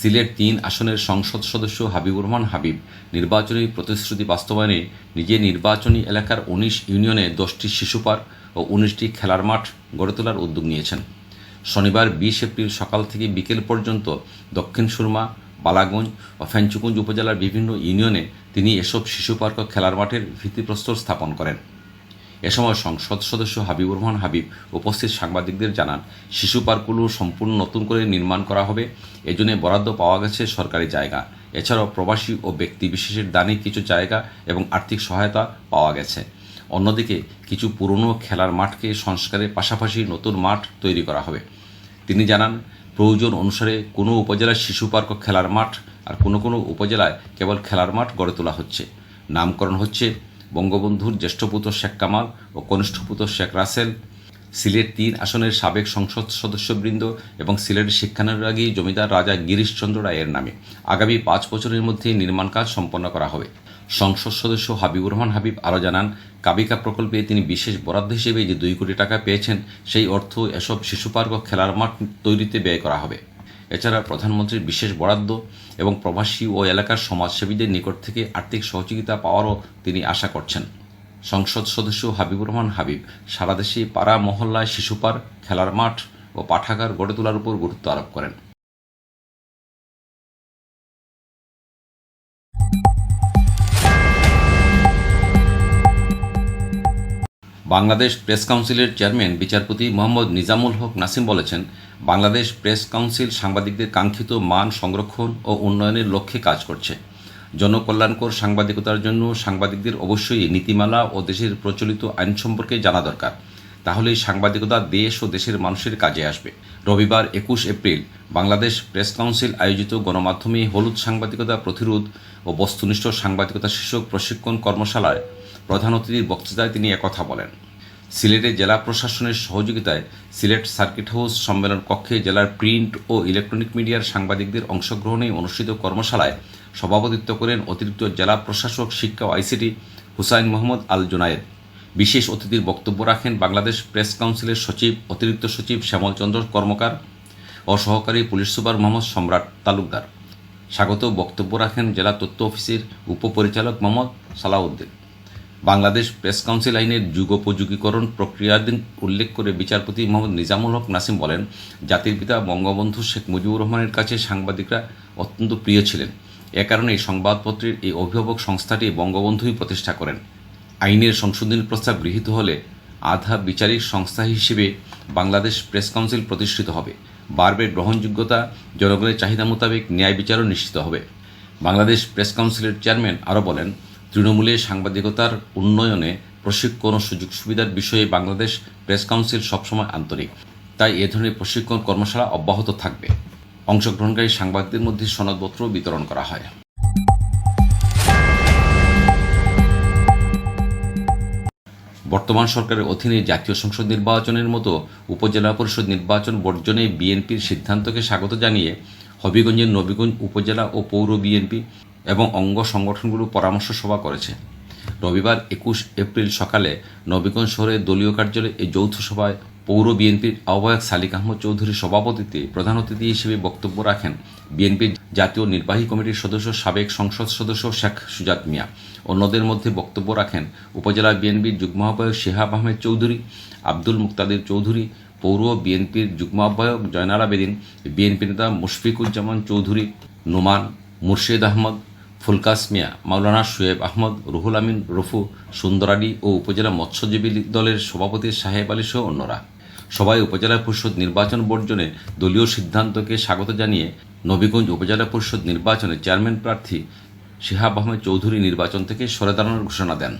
সিলেট তিন আসনের সংসদ সদস্য হাবিবুর রহমান হাবিব নির্বাচনী প্রতিশ্রুতি বাস্তবায়নে নিজের নির্বাচনী এলাকার উনিশ ইউনিয়নে দশটি শিশু পার্ক ও উনিশটি খেলার মাঠ গড়ে তোলার উদ্যোগ নিয়েছেন। শনিবার বিশ এপ্রিল সকাল থেকে বিকেল পর্যন্ত দক্ষিণ সুরমা, বালাগঞ্জ ও ফেঞ্চুকুঞ্জ উপজেলার বিভিন্ন ইউনিয়নে তিনি এসব শিশু পার্ক ও খেলার মাঠের ভিত্তিপ্রস্তর স্থাপন করেন। এ সময় সংসদ সদস্য হাবিবুর রহমান হাবিব উপস্থিত সাংবাদিকদের জানান, শিশু পার্কগুলো সম্পূর্ণ নতুন করে নির্মাণ করা হবে, এজন্য বরাদ্দ পাওয়া গেছে সরকারি জায়গা। এছাড়াও প্রবাসী ও ব্যক্তি বিশেষের দানে কিছু জায়গা এবং আর্থিক সহায়তা পাওয়া গেছে। অন্যদিকে, কিছু পুরনো খেলার মাঠকে সংস্কারের পাশাপাশি নতুন মাঠ তৈরি করা হবে। তিনি জানান, প্রয়োজন অনুসারে কোনো উপজেলায় শিশু পার্ক খেলার মাঠ আর কোনো কোনো উপজেলায় কেবল খেলার মাঠ গড়ে তোলা হচ্ছে। নামকরণ হচ্ছে বঙ্গবন্ধুর জ্যেষ্ঠ পুত্র শেখ কামাল ও কনিষ্ঠ পুত্র শেখ রাসেল, সিলেট তিন আসনের সাবেক সংসদ সদস্যবৃন্দ এবং সিলেটের শিক্ষানুরাগী জমিদার রাজা গিরিশচন্দ্র রায়ের নামে। আগামী পাঁচ বছরের মধ্যে নির্মাণ কাজ সম্পন্ন করা হবে। সংসদ সদস্য হাবিবুর রহমান হাবিব আরও জানান, কাবিকা প্রকল্পে তিনি বিশেষ বরাদ্দ হিসেবে যে দুই কোটি টাকা পেয়েছেন, সেই অর্থ এসব শিশু পার্ক ও খেলার মাঠ তৈরিতে ব্যয় করা হবে। এছাড়া প্রধানমন্ত্রীর বিশেষ বরাদ্দ এবং প্রবাসী ও এলাকার সমাজসেবীদের নিকট থেকে আর্থিক সহযোগিতা পাওয়ারও তিনি আশা করছেন। সংসদ সদস্য হাবিবুর রহমান হাবিব সারা দেশে পাড়া মহল্লায় শিশু পার্ক, খেলার মাঠ ও পাঠাগার গড়ে তোলার উপর গুরুত্ব আরোপ করেন। বাংলাদেশ প্রেস কাউন্সিলের চেয়ারম্যান বিচারপতি মোহাম্মদ নিজামুল হক নাসিম বলেছেন, বাংলাদেশ প্রেস কাউন্সিল সাংবাদিকদের কাঙ্ক্ষিত মান সংরক্ষণ ও উন্নয়নের লক্ষ্যে কাজ করছে। জনকল্যাণকর সাংবাদিকতার জন্য সাংবাদিকদের অবশ্যই নীতিমালা ও দেশের প্রচলিত আইন সম্পর্কে জানা দরকার। তাহলেই সাংবাদিকতা দেশ ও দেশের মানুষের কাজে আসবে। রবিবার একুশ এপ্রিল বাংলাদেশ প্রেস কাউন্সিল আয়োজিত গণমাধ্যমে হলুদ সাংবাদিকতা প্রতিরোধ ও বস্তুনিষ্ঠ সাংবাদিকতা শীর্ষক প্রশিক্ষণ কর্মশালায় প্রধান অতিথির বক্তৃতায় তিনি একথা বলেন। সিলেটে জেলা প্রশাসনের সহযোগিতায় সিলেট সার্কিট হাউস সম্মেলন কক্ষে জেলার প্রিন্ট ও ইলেকট্রনিক মিডিয়ার সাংবাদিকদের অংশগ্রহণে অনুষ্ঠিত কর্মশালায় সভাপতিত্ব করেন অতিরিক্ত জেলা প্রশাসক, শিক্ষা ও আইসিটি হুসাইন মোহাম্মদ আল জুনায়েদ বিশেষ অতিথির বক্তব্য রাখেন বাংলাদেশ প্রেস কাউন্সিলের সচিব, অতিরিক্ত সচিব শ্যামল চন্দ্র কর্মকার ও সহকারী পুলিশ সুপার মোহাম্মদ সম্রাট তালুকদার। স্বাগত বক্তব্য রাখেন জেলা তথ্য অফিসের উপপরিচালক মোহাম্মদ সালাউদ্দিন। বাংলাদেশ প্রেস কাউন্সিল আইনের যুগোপযোগীকরণ প্রক্রিয়াধীন উল্লেখ করে বিচারপতি মোহাম্মদ নিজামুল হক নাসিম বলেন, জাতির পিতা বঙ্গবন্ধু শেখ মুজিবুর রহমানের কাছে সাংবাদিকরা অত্যন্ত প্রিয় ছিলেন। এ কারণে সংবাদপত্রের এই অভিভাবক সংস্থাটি বঙ্গবন্ধুই প্রতিষ্ঠা করেন। আইনের সংশোধনী প্রস্তাব গৃহীত হলে আধা বিচারিক সংস্থা হিসেবে বাংলাদেশ প্রেস কাউন্সিল প্রতিষ্ঠিত হবে। বাড়বে গ্রহণযোগ্যতা, জনগণের চাহিদা মোতাবেক ন্যায় বিচারও নিশ্চিত হবে। বাংলাদেশ প্রেস কাউন্সিলের চেয়ারম্যান আরও বলেন তৃণমূলে সাংবাদিকতার উন্নয়নে প্রশিক্ষণ ও সুযোগ সুবিধার বিষয়ে বাংলাদেশ প্রেস কাউন্সিল সবসময় আন্তরিক। তাই এ ধরনের প্রশিক্ষণ কর্মশালা অব্যাহত থাকবে। অংশগ্রহণকারী সাংবাদিকদের মধ্যে সনদপত্র বিতরণ করা হয়। বর্তমান সরকারের অধীনে জাতীয় সংসদ নির্বাচনের মতো উপজেলা পরিষদ নির্বাচন বর্জনে বিএনপির সিদ্ধান্তকে স্বাগত জানিয়ে হবিগঞ্জের নবীগঞ্জ উপজেলা ও পৌর বিএনপি এবং অঙ্গ সংগঠনগুলো পরামর্শ সভা করেছে। রবিবার একুশ এপ্রিল সকালে নবীগঞ্জ শহরের দলীয় কার্যালয়ে এই যৌথ সভায় পৌর বিএনপির আহ্বায়ক সালিক আহমদ চৌধুরীর সভাপতিত্বে প্রধান অতিথি হিসেবে বক্তব্য রাখেন বিএনপির জাতীয় নির্বাহী কমিটির সদস্য, সাবেক সংসদ সদস্য শেখ সুজাত মিয়া। অন্যদের মধ্যে বক্তব্য রাখেন উপজেলা বিএনপির যুগ্ম আহ্বায়ক শেহাব আহমেদ চৌধুরী, আব্দুল মুক্তাদির চৌধুরী, পৌর বিএনপির যুগ্ম আহ্বায়ক জয়নাল আবেদিন, বিএনপি নেতা মুশফিকুজ্জামান চৌধুরী, নোমান, মুর্শেদ আহমদ ফুলকাস মিয়া, মাওলানা শুয়েব আহমদ, রুহুল আমিন, রফু সুন্দর আলী ও উপজেলা মৎস্যজীবী দলের সভাপতি সাহেব আলী সহ অন্যরা। সবাই উপজেলা পরিষদ নির্বাচন বর্জনে দলীয় সিদ্ধান্তকে স্বাগত জানিয়ে নবীগঞ্জ উপজেলা পরিষদ নির্বাচনে চেয়ারম্যান প্রার্থী শিহাব আহমেদ চৌধুরী নির্বাচন থেকে সরে দাঁড়ানোর ঘোষণা দেন।